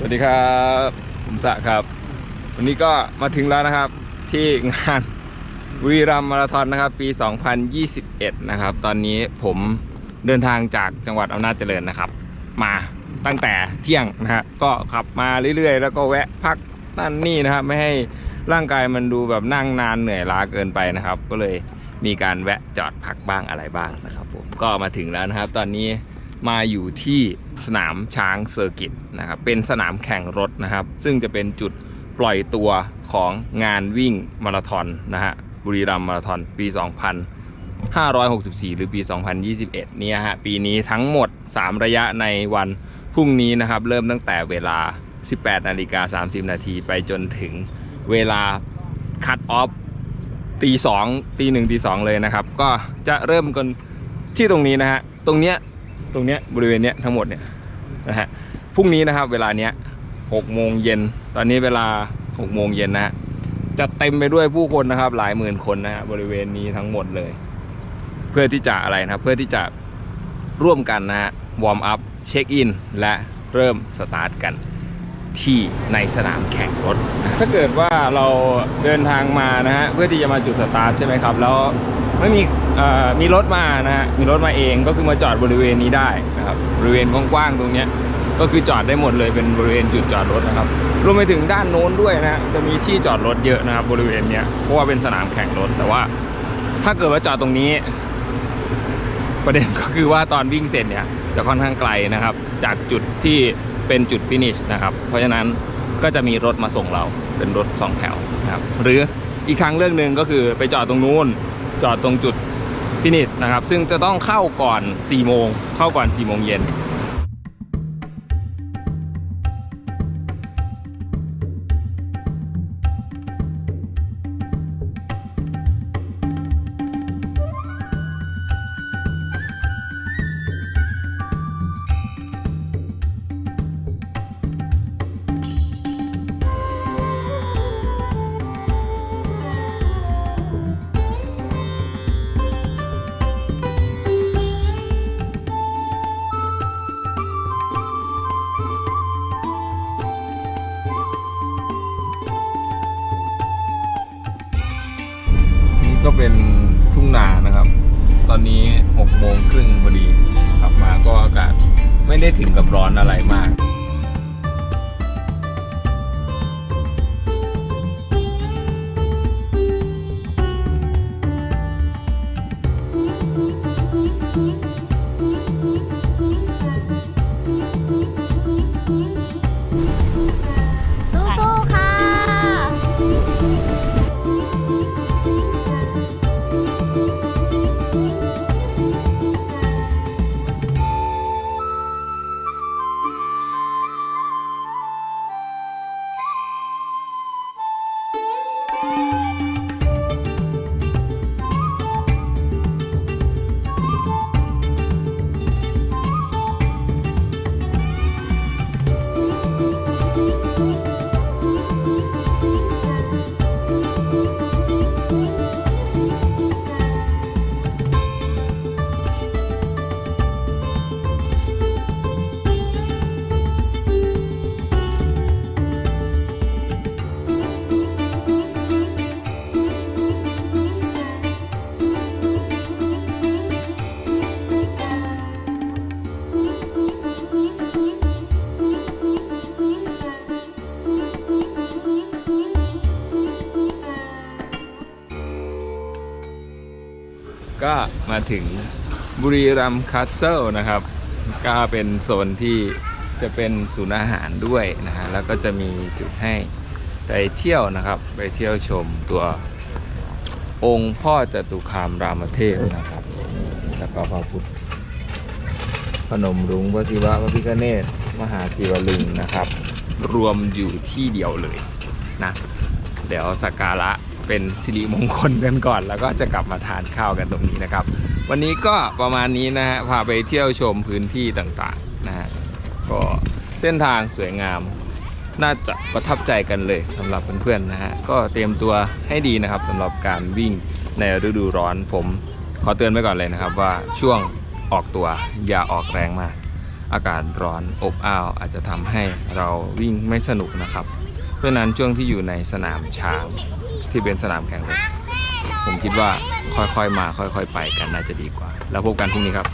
สวัสดีครับผมสะครับ วันนี้ก็มาถึงแล้วนะครับที่งานบุรีรัมมาราธอนนะครับ ปี 2021 นะครับ ตอนนี้ผมเดินทางจากจังหวัดอำนาจเจริญนะครับ มาตั้งแต่เที่ยงนะฮะก็ขับมาเรื่อยๆ แล้วก็แวะพักนั่นนี่นะครับ ไม่ให้ร่างกายมันดูแบบนั่งนานเหนื่อยล้าเกินไปนะครับ ก็เลยมีการแวะจอดพักบ้างอะไรบ้างนะครับผมก็มาถึงแล้วนะครับ ตอนนี้ มาอยู่ที่สนามช้างเซอร์กิตนะครับเป็นสนามแข่งรถนะครับ ซึ่งจะเป็นจุดปล่อยตัวของงานวิ่งมาราธอนนะฮะบุรีรัมย์มาราธอนปี 2564 หรือปี 2021 เนี่ยฮะปีนี้ทั้งหมด 3 ระยะในวันพรุ่งนี้นะครับ เริ่มตั้งแต่เวลา 18 นาฬิกา 30 นาทีไปจนถึงเวลาคัตออฟตีสองตีหนึ่งตีสองเลยนะครับ ก็จะเริ่มกันที่ตรงนี้นะฮะ ตรงเนี้ย ตรงเนี้ยบริเวณเนี้ยทั้งหมดเนี่ยนะฮะพรุ่งนี้นะครับเวลาเนี้ยหกโมงเย็นตอนนี้เวลาหกโมงเย็นนะฮะจะเต็มไปด้วยผู้คนนะครับ หลายหมื่นคนนะฮะบริเวณนี้ทั้งหมดเลย เพื่อที่จะอะไรนะครับ เพื่อที่จะร่วมกันนะฮะวอร์มอัพเช็คอินและเริ่มสตาร์ทกันที่ในสนามแข่งรถ ถ้าเกิดว่าเราเดินทางมานะฮะเพื่อที่จะมาจุดสตาร์ทใช่ไหมครับ แล้ว ไม่มีมีรถมานะฮะมีรถมาเองก็คือมาจอดบริเวณนี้ได้นะครับบริเวณกว้างๆตรงนี้ก็คือจอดได้หมดเลยเป็นบริเวณจุดจอดรถนะครับรวมไปถึงด้านโน้นด้วยนะจะมีที่จอดรถเยอะนะครับบริเวณเนี้ยเพราะว่าเป็นสนามแข่งรถแต่ว่า ถ้าเกิดว่าจอดตรงนี้ ประเด็นก็คือว่าตอนวิ่งเสร็จเนี่ยจะค่อนข้างไกลนะครับ จากจุดที่เป็นจุดฟินิชนะครับเพราะฉะนั้นก็จะมีรถมาส่งเราเป็นรถสองแถวนะครับหรืออีกครั้งเรื่องหนึ่งก็คือไปจอดตรงนู้น จอดตรงจุดฟินิชนะครับ ซึ่งจะต้องเข้าก่อน 4 โมง เข้าก่อน 4 โมงเย็น ก็เป็นทุ่งนานะครับ ตอนนี้6โมงครึ่งพอดีขับมาก็อากาศไม่ได้ถึงกับร้อนอะไรมาก ก็มาถึงบุรีรัมย์คาสเซิลนะครับ ก็เป็นโซนที่จะเป็นศูนย์อาหารด้วยนะฮะแล้วก็จะมีจุดให้ไปเที่ยวนะครับ ไปเที่ยวชมตัวองค์พ่อจตุคามรามเทพนะครับ แล้วก็พระพุทธพนมรุ้งพระศิวะพระพิฆเนศมหาศิวลึงนะครับ รวมอยู่ที่เดียวเลยนะ เดี๋ยวสักการะ เป็นสิริมงคลกันก่อน แล้วก็จะกลับมาทานข้าวกันตรงนี้นะครับ วันนี้ก็ประมาณนี้นะฮะพาไปเที่ยวชมพื้นที่ต่างๆนะฮะก็เส้นทางสวยงาม น่าจะประทับใจกันเลยสำหรับเพื่อนๆนะฮะก็เตรียมตัวให้ดีนะครับสำหรับการวิ่งในฤดูร้อนผมขอเตือนไว้ก่อนเลยนะครับว่าช่วงออกตัวอย่าออกแรงมาก อากาศร้อนอบอ้าวอาจจะทำให้เราวิ่งไม่สนุกนะครับ เพราะนั้นช่วงที่อยู่ในสนามช้างที่เป็นสนามแข่งรถผมคิดว่าค่อยๆมาค่อย ๆ ไปกันน่าจะดีกว่า แล้วพบกันพรุ่งนี้ครับ